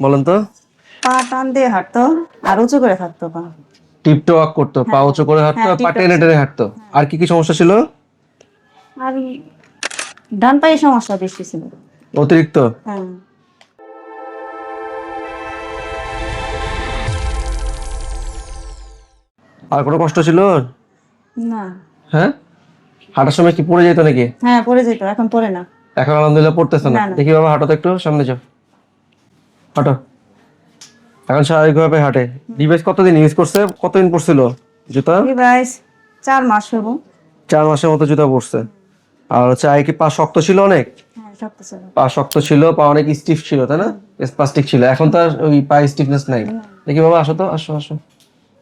বলেন তো। পা টান দিয়ে হাঁটতো আর উঁচু করে থাকতো পা। টিপটো ওয়াক করতো পা উঁচু করে হাঁটতো হ্যাঁ, পা টেনে টেনে হাঁটতো। আর কি কি সমস্যা ছিল? আর ডান পায়ে সমস্যা বেশি ছিল। অতিরিক্ত? হ্যাঁ। আর কোনো কষ্ট ছিল? না। হ্যাঁ? হাঁটার সময় কি পড়ে যেত নাকি? হ্যাঁ পড়ে যেত এখন পড়ে না। এখন আলহামদুলিল্লাহ পড়তেছে না। দেখি বাবা হাঁটো তো একটু সামনে যাও। হাঁটো এখন স্বাভাবিকভাবে হাঁটে। ডিভাইস কতদিন ইউজ করছে? কতদিন পড়ছিল জুতা? ডিভাইস চার মাস হব চার মাসের মতো জুতা পড়ছে আর হচ্ছে আগে কি পা শক্ত ছিল অনেক? হ্যাঁ পা শক্ত ছিল পা অনেক স্টিফ ছিল তাই না? স্পাস্টিক ছিল। এখন তার ওই পা স্টিফনেস নাই। দেখি বাবা আসো তো আসো আসো।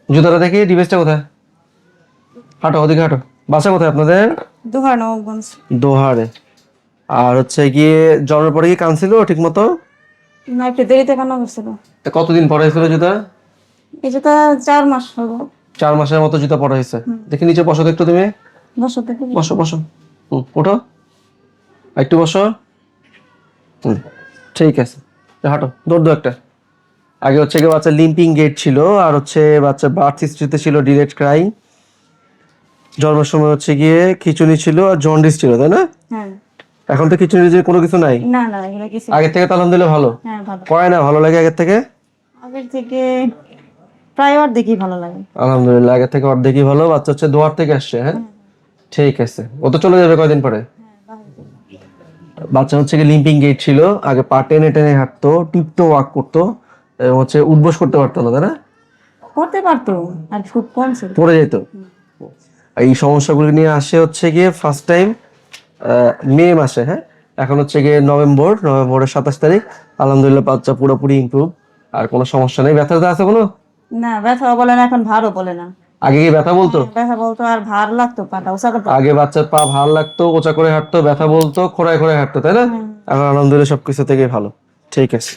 জুতাটা দেখি ডিভাইসটা কোথায়? হাঁটো ওদিকে হাঁটো। বাসা কোথায় আপনাদের? দোহারে আর হচ্ছে গিয়ে জন্মের পরে কি কানছিল ঠিক মতো না একটু দেরিতে কান্না করছিল? তা কতদিন পরে হয়েছিল জুতা? এই যেটা চার মাস হব চার মাসের মতো জুতা পরা হয়েছে। দেখি নিচে বসো তো একটু তুমি। বছর থেকে বসো বসো। হুম, ওঠো। আর একটু বসো। হুম, ঠিক আছে। হাঁটো দৌড় দো একটা। আগে হচ্ছে গিয়ে বাচ্চা লিম্পিং গেট ছিল আর হচ্ছে বাচ্চা বার্থ হিস্ট্রিতে ছিল ডিরেক্ট ক্রাইং। জন্মের সময় হচ্ছে গিয়ে খিচুনি ছিল আর জন্ডিস ছিল তাই না? হ্যাঁ। এখন তো খিচুনি যে কোনো কিছু নাই? না না এগুলো কিছু আগের থেকে তো আলহামদুলিল্লাহ ভালো? হ্যাঁ ভালো। কয় না ভালো লাগে আগের থেকে? আগের থেকে প্রায় আর দেখি ভালো লাগে। আলহামদুলিল্লাহ আগের থেকে অর্ধেকই ভালো। বাচ্চা হচ্ছে দোয়ার থেকে আসছে হ্যাঁ? ঠিক আছে। ও তো চলে যাবে কয়দিন পরে? বাচ্চা হচ্ছে কি লিম্পিং গেট ছিল আগে পা টেনে টেনে হাঁটতো টিপতো ওয়াক করতো এবং হচ্ছে উঠবোস করতে পারতো না তাই না? করতে পারতো আর খুব কম ছিল। পড়ে যেত। এই সমস্যাগুলো নিয়ে আসে হচ্ছে গিয়ে ফার্স্ট টাইম মে মাসে হ্যাঁ? এখন হচ্ছে গিয়ে নভেম্বর নভেম্বরের সাতাশ তারিখ। আলহামদুলিল্লাহ বাচ্চা পুরোপুরি ইমপ্রুভ আর কোনো সমস্যা নেই। ব্যথা আছে কোনো? না ব্যথা বলে না এখন ভারও বলে না। আগে কি ব্যথা বলতো? ব্যথা বলতো আর ভার লাগতো পাটা আগে বাচ্চার পা ভার লাগতো ওচা করে হাঁটতো ব্যথা বলতো খোড়ায় খোড়ায় হাঁটতো তাই না? এখন আলহামদুলিল্লাহ সবকিছু থেকে ভালো। ঠিক আছে।